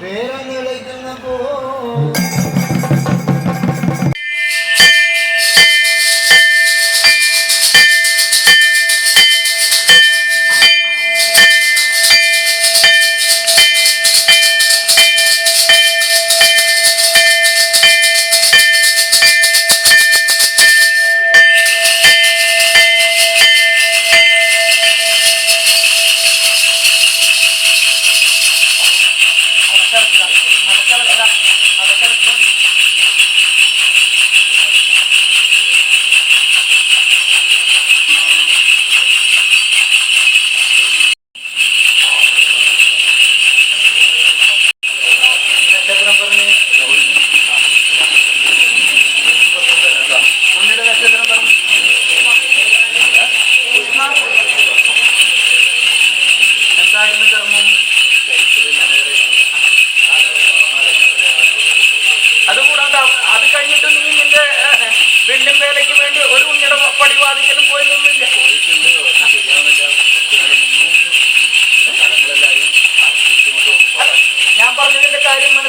പേരൊന്ന് വിളിക്കുന്നപ്പോ നക്ഷത്രം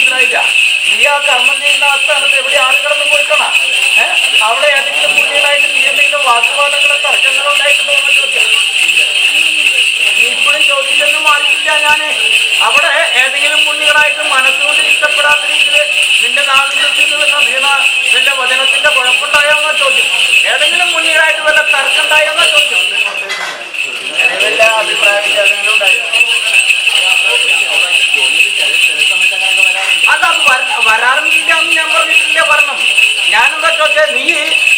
മനസ്സിലായില്ല നീ ആ കർമ്മം ചെയ്യുന്ന ആ സ്ഥാനത്ത് എവിടെ ആളുകളൊന്ന് ഏഹ് അവിടെ ഏതെങ്കിലും പുണ്യങ്ങളായിട്ട് നീ എന്തെങ്കിലും വാക്കുവാദങ്ങളോ തർക്കങ്ങളോ ഉണ്ടായിട്ടുണ്ടോ നീ ഇപ്പോഴും ചോദിച്ചൊന്നും മാറിയിട്ടില്ല ഞാൻ. അവിടെ ഏതെങ്കിലും പുണ്യങ്ങളായിട്ട് മനസ്സുകൊണ്ട് ഇഷ്ടപ്പെടാത്ത രീതിയിൽ നിന്റെ നാവിൽ നിന്ന് നിന്റെ വചനത്തിന്റെ കുഴപ്പമുണ്ടായോന്നോ ചോദ്യം. ഏതെങ്കിലും പുണ്യങ്ങളായിട്ട് വല്ല തർക്കം ഉണ്ടായോന്നോ ചോദ്യം അഭിപ്രായം ഏതെങ്കിലും ഉണ്ടായിരുന്നു അത് അത് വര- വരാറുമില്ല എന്ന് ഞാൻ പറഞ്ഞിട്ടില്ല പറഞ്ഞു ചോദിച്ചാൽ നീ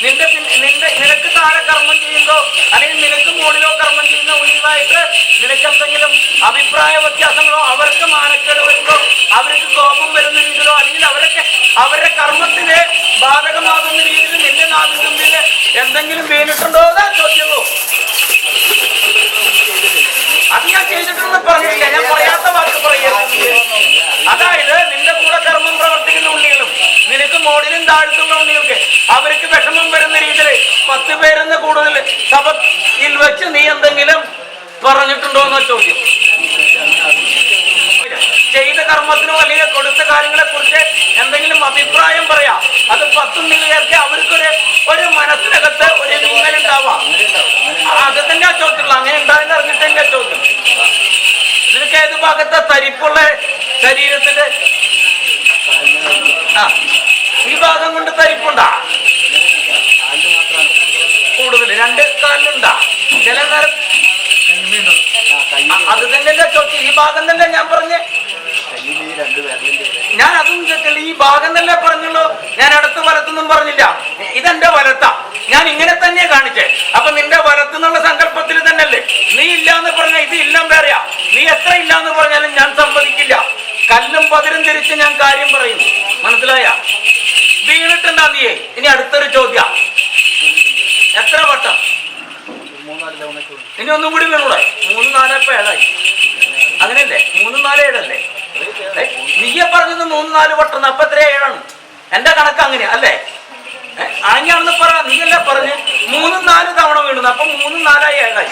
നിന്റെ നിന്റെ നിനക്ക് താഴെ കർമ്മം ചെയ്യുന്നോ? അല്ലെങ്കിൽ നിനക്ക് മുകളിലോ കർമ്മം ചെയ്യുന്ന? ഉള്ളിലായിട്ട് നിനക്ക് എന്തെങ്കിലും അഭിപ്രായ വ്യത്യാസങ്ങളോ അവർക്ക് മാനക്കേട് വരുന്നോ അവർക്ക് കോപം വരുന്ന രീതിയിലോ അല്ലെങ്കിൽ അവരൊക്കെ അവരുടെ കർമ്മത്തിന് ബാധകമാകുന്ന രീതിയിൽ നിന്റെ മുമ്പിൽ എന്തെങ്കിലും വീണിട്ടുണ്ടോ എന്നാ ചോദ്യമുള്ളൂ അത് ഞാൻ ചെയ്തിട്ടുണ്ടെന്ന് പറഞ്ഞില്ല ഞാൻ പറയാത്ത വാക്ക് പറയുക അതായത് നിന്റെ കൂടെ കർമ്മം പ്രവർത്തിക്കുന്ന ഉള്ളികളും നിനക്ക് മോഡിലും താഴ്ത്തുള്ള ഉണ്ണികൾക്ക് അവർക്ക് വിഷമം വരുന്ന രീതിയിൽ പത്ത് പേരെന്ന് കൂടുതൽ സഭയിൽ വെച്ച് നീ എന്തെങ്കിലും പറഞ്ഞിട്ടുണ്ടോ എന്ന ചോദ്യം. ചെയ്ത കർമ്മത്തിനോ അല്ലെങ്കിൽ കൊടുത്ത കാര്യങ്ങളെ കുറിച്ച് എന്തെങ്കിലും അഭിപ്രായം പറയാം. അത് പത്തും നിലയേർക്ക് അവർക്കൊരു ഒരു മനസ്സിനകത്ത് ഒരു നീങ്ങലുണ്ടാവാം. അത് ആ ചോദ്യമുള്ളൂ അങ്ങനെ ഉണ്ടായെന്ന് അറിഞ്ഞിട്ട് എന്റെ ചോദ്യം. നിനക്ക് ഏത് ഭാഗത്തെ തരിപ്പുള്ള ശരീരത്തിന്റെ ആ ഈ ഭാഗം കൊണ്ട് തരിപ്പുണ്ടാ. പറഞ്ഞില്ല ഇതെന്റെ വലത്താ ഞാൻ ഇങ്ങനെ തന്നെ കാണിച്ചേ. അപ്പൊ നിന്റെ വലത്തുന്നുള്ള സങ്കല്പത്തിൽ തന്നെയല്ലേ? നീ ഇല്ല എന്ന് പറഞ്ഞാൽ ഇത് ഇല്ലം വേറെയാ. നീ എത്ര ഇല്ല എന്ന് പറഞ്ഞാലും ഞാൻ സമ്മതിക്കില്ല. കല്ലും പതിരും തിരിച്ച് ഞാൻ കാര്യം പറയുന്നു. മനസ്സിലായ? വീണിട്ടുണ്ടാ നീയെ? ഇനി അടുത്തൊരു ചോദ്യ. എത്ര വട്ടം? ഇനി ഒന്നും കൂടി വീണൂടെ? മൂന്ന് നാലപ്പ ഏഴായി? അങ്ങനെയല്ലേ? മൂന്ന് നാല് ഏഴല്ലേ? നീയെ പറഞ്ഞത് മൂന്ന് നാല് വട്ടം. അപ്പൊ എത്ര ഏഴാണ്? എന്റെ കണക്ക് അങ്ങനെയാ അല്ലേ? അങ്ങനെയാണെന്ന് പറ നീയല്ലേ പറഞ്ഞ്? മൂന്നും നാല് തവണ വീണു അപ്പൊ മൂന്നും നാലായി ഏഴായി.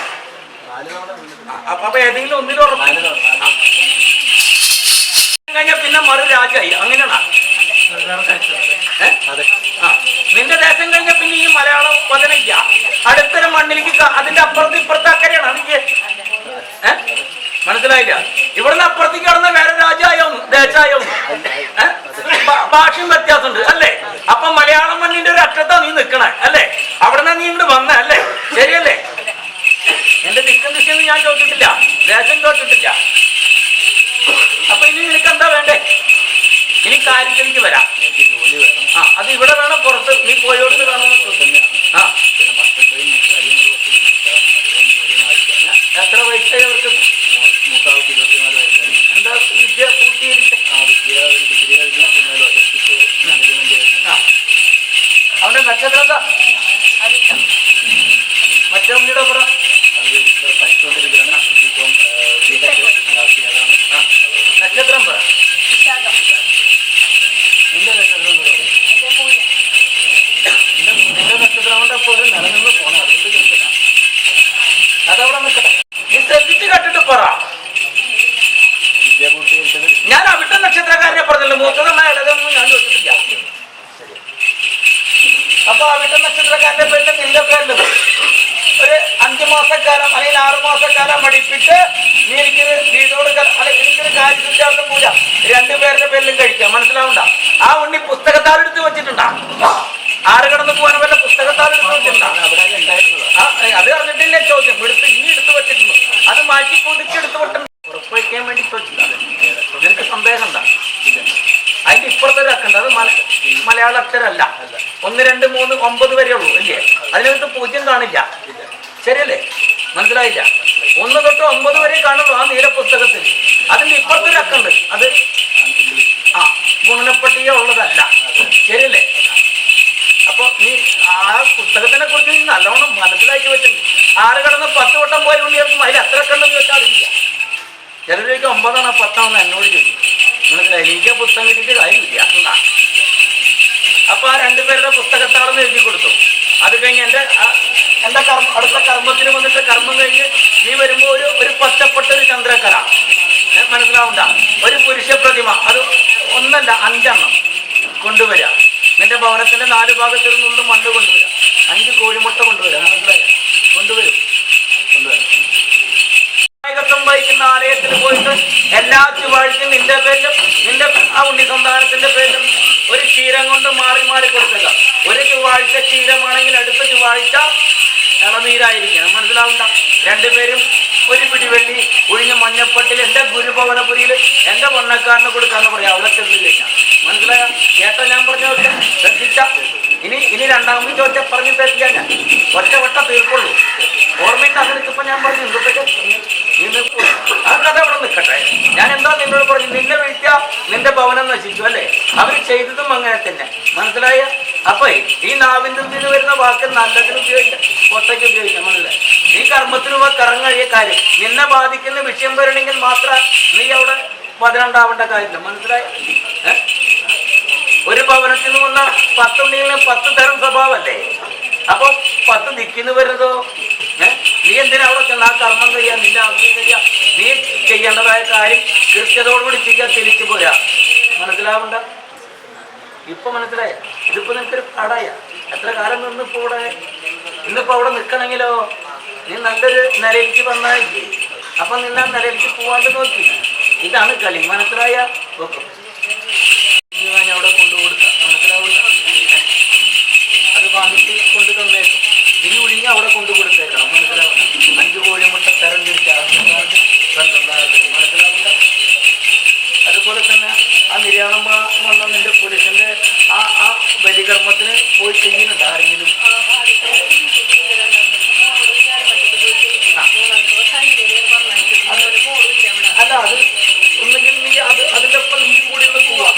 അപ്പൊ ഏതെങ്കിലും ഒന്നിലും ഉറപ്പാണ് കഴിഞ്ഞാൽ പിന്നെ മറു രാജായി. അങ്ങനെയാണ്? നിന്റെ ദേശം കഴിഞ്ഞ പിന്നെ ഈ മലയാളം വചനയില്ല അടുത്തൊരു മണ്ണിലേക്ക് അതിന്റെ അപ്പുറത്ത് ഇപ്പുറത്ത് അക്കരെയാണ്. നീ ഏ? മനസ്സിലായില്ല ഇവിടുന്ന് അപ്പുറത്തേക്ക് കടന്ന വേറെ രാജായോ ദേശായോ ഭാഷയും വ്യത്യാസമുണ്ട് അല്ലേ അപ്പൊ മലയാളം മണ്ണിന്റെ ഒരു അറ്റത്താ നീ നിക്കണേ അല്ലേ? അവിടുന്ന് നീ ഇങ്ങോട്ട് വന്ന അല്ലേ? ശരിയല്ലേ? എന്റെ ദിക്കും ദിശയെന്ന് ഞാൻ ചോദിച്ചിട്ടില്ല ദേശം ചോദിച്ചിട്ടില്ല. അപ്പൊ ഇനി നിനക്ക് എന്താ വേണ്ടേ? ഇനി കാര്യത്തിലേക്ക് വരാം. ആ അത് ഇവിടെ വേണം പുറത്ത്? നീ പോയോടുത്ത് കാണുന്ന ആ. എത്ര വയസ്സായി അവർക്ക്? മൂത്തതെന്ന ഇളതൊന്നും ഞാൻ ചോദിച്ചിട്ടില്ല അപ്പൊ അവിടുത്തെ നക്ഷത്രക്കാരന്റെ പേരിൽ നീലക്കാരനും ഒരു അഞ്ചു മാസക്കാലം അല്ലെങ്കിൽ ആറു മാസക്കാലം പഠിപ്പിച്ച് നീ എനിക്കൊരു വീടോട് അല്ലെങ്കിൽ എനിക്കൊരു കാര്യം ചോദിച്ചാൽ പൂജ. രണ്ടുപേരുടെ പേരിലും കഴിക്കാം. മനസ്സിലാവണ്ട ആ ഉണ്ണി പുസ്തകത്താലെടുത്ത് വെച്ചിട്ടുണ്ടാ? മലയാള അക്ഷരമല്ല ഒന്ന് രണ്ട് മൂന്ന് ഒമ്പത് വരെ ഉള്ളൂ അല്ലേ അതിനകത്ത് പൂജ്യം കാണില്ല. ശരിയല്ലേ? മനസ്സിലായില്ല? ഒന്ന് തൊട്ട് ഒമ്പത് വരെ കാണുള്ളൂ ആ നീല പുസ്തകത്തിൽ അതിന്റെ ഇപ്പുറത്തെ അക്കുണ്ട് അത് ആ ഗുണനപ്പട്ടിക ഉള്ളതല്ല. ശരിയല്ലേ? അപ്പൊ നീ ആ പുസ്തകത്തിനെ കുറിച്ച് നീ നല്ലോണം മനസ്സിലാക്കി വെച്ചിട്ടുണ്ട് ആറ് കടന്ന് പത്ത് വട്ടം പോയി ഉണ്ണികൾക്കും അതിൽ എത്ര കണ്ടെന്ന് വെച്ചാൽ അറിയില്ല. ചിലരേക്ക് ഒമ്പതാണോ പത്താണെന്ന് എന്നോട് ചോദിക്കും. മനസ്സിലായി? എനിക്ക് പുസ്തകം കിട്ടിയിട്ട് കാര്യമില്ല. എന്നാ. അപ്പൊ ആ രണ്ടുപേരുടെ പുസ്തകത്താളെന്ന് എഴുതി കൊടുത്തു. അത് കഴിഞ്ഞ് എന്റെ എന്റെ കർമ്മ അടുത്ത കർമ്മത്തിന് വന്നിട്ട് കർമ്മം കഴിഞ്ഞ് നീ വരുമ്പോൾ ഒരു ഒരു പച്ചപ്പെട്ട ഒരു ചന്ദ്രക്കല മനസ്സിലാവണ്ട ഒരു പുരുഷ പ്രതിമ. അത് ഒന്നല്ല അഞ്ചെണ്ണം കൊണ്ടുവരിക നിന്റെ ഭവനത്തിന്റെ നാല് ഭാഗത്തിൽ നിന്നും മണ്ണ് കൊണ്ടുവരിക അഞ്ച് കോഴിമുട്ട കൊണ്ടുവരിക മനസ്സിലായ? കൊണ്ട് മാറി മാറി കൊടുക്കുക ഒരു ചൊവ്വാഴ്ച ക്ഷീരമാണെങ്കിൽ അടുത്ത ചൊവ്വാഴ്ച ഇളനീരായിരിക്കണം. മനസ്സിലാവണ്ട രണ്ടുപേരും ഒരു പിടിവെള്ളി ഒഴിഞ്ഞ മഞ്ഞപ്പട്ടിൽ എന്റെ ഗുരുഭവനപുരിയിൽ എന്റെ മണ്ണക്കാരനെ കൊടുക്കാന്ന് പറയാം. അവിടെ ചെന്നില്ല മനസ്സിലായ? കേട്ടോ ഞാൻ പറഞ്ഞ ശ്രദ്ധിച്ച? ഇനി ഇനി രണ്ടാമത് ചോദിച്ച പറഞ്ഞു തരില്ല ഞാൻ. ഒറ്റ വട്ട തീർക്കുള്ളൂ. ഓർമ്മയുണ്ട് അതിനൊക്കെ ഞാൻ പറഞ്ഞു. എന്തൊക്കെ? ആ കഥ അവിടെ നിൽക്കട്ടെ. ഞാൻ എന്താ നിന്നോട് പറഞ്ഞു. നിന്നെ വീഴ്ച നിന്റെ ഭവനം നശിച്ചു അല്ലേ? അവർ ചെയ്തതും അങ്ങനെ തന്നെ. മനസ്സിലായ? അപ്പൊ ഈ നാവിന്ദ്രത്തിന് വരുന്ന വാക്ക് നല്ലതിന് ഉപയോഗിക്കാം പൊട്ടയ്ക്ക് ഉപയോഗിക്കാം മനസ്സിലായി? നീ കർമ്മത്തിന് പോയി കറങ്ങഴിയ കാര്യം. നിന്നെ ബാധിക്കുന്ന വിഷയം വരണമെങ്കിൽ മാത്രം നീ അവിടെ പതിനുണ്ടാവേണ്ട കാര്യമില്ല മനസ്സിലായ? ഒരു ഭവനത്തിൽ നിന്ന് വന്ന പത്തുണ്ടെങ്കിലും പത്ത് തരം സ്വഭാവമല്ലേ അപ്പൊ പത്ത് ദിക്കിന്ന് വരുന്നതോ? നീ എന്തിനാ അവിടെ ചെന്ന് ആ കർമ്മം കഴിയാ നിന്റെ ആവശ്യം കഴിയാ നീ ചെയ്യേണ്ടതായ കാര്യം കൃത്യതയോടുകൂടി ചെയ്യാ തിരിച്ചു പോരാ. മനസ്സിലാവണ്ട? ഇപ്പൊ മനസ്സിലായി. ഇതിപ്പോ നിനക്കൊരു കടയ എത്ര കാലം നിന്നിപ്പോ ഇവിടെ? ഇന്നിപ്പോ അവിടെ നിൽക്കണമെങ്കിലോ നീ നല്ലൊരു നിലയിലേക്ക് വന്നായില്ലേ? അപ്പൊ നിന്നെ നിലയിലേക്ക് പോവാണ്ട് നോക്കി. ഇതാണ് കളി. മനസ്സിലായ? വെക്കും ഞാൻ അവിടെ കൊണ്ടുകൊടുക്ക. മനസ്സിലാവില്ല അത് കൊണ്ട് അവിടെ കൊണ്ടു അഞ്ച് കോഴി മുട്ട തരം തിരിച്ച് വ- വന്ന നിന്റെ പുരുഷന്റെ ആ ആ ബലികർമ്മത്തിന് പോയി ചെയ്യുന്നുണ്ട് ആരെങ്കിലും? അല്ല അത് ഒന്നെങ്കിൽ നീ അത് അതിന്റെ ഒപ്പം നീ കൂടി ഒന്ന് പോവാ.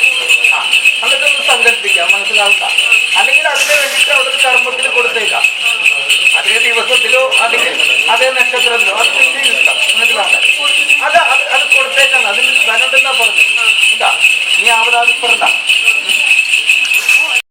എന്നിട്ടൊന്ന് സങ്കല്പിക്കാം മനസ്സിലാവുക. അല്ലെങ്കിൽ അതിന് വേണ്ടിയിട്ട് അവിടെ ഒരു കൊടുത്തേക്കാം. അതേ ദിവസത്തിലോ അല്ലെങ്കിൽ അതേ നക്ഷത്രത്തിലോ അത് മനസ്സിലാവുക? അല്ല അത് അത് കൊടുത്തേക്കാം. അതിന് ധനുണ്ടെന്നാ പറഞ്ഞു എന്താ നീ ആവലാതിപ്പെടണ്ട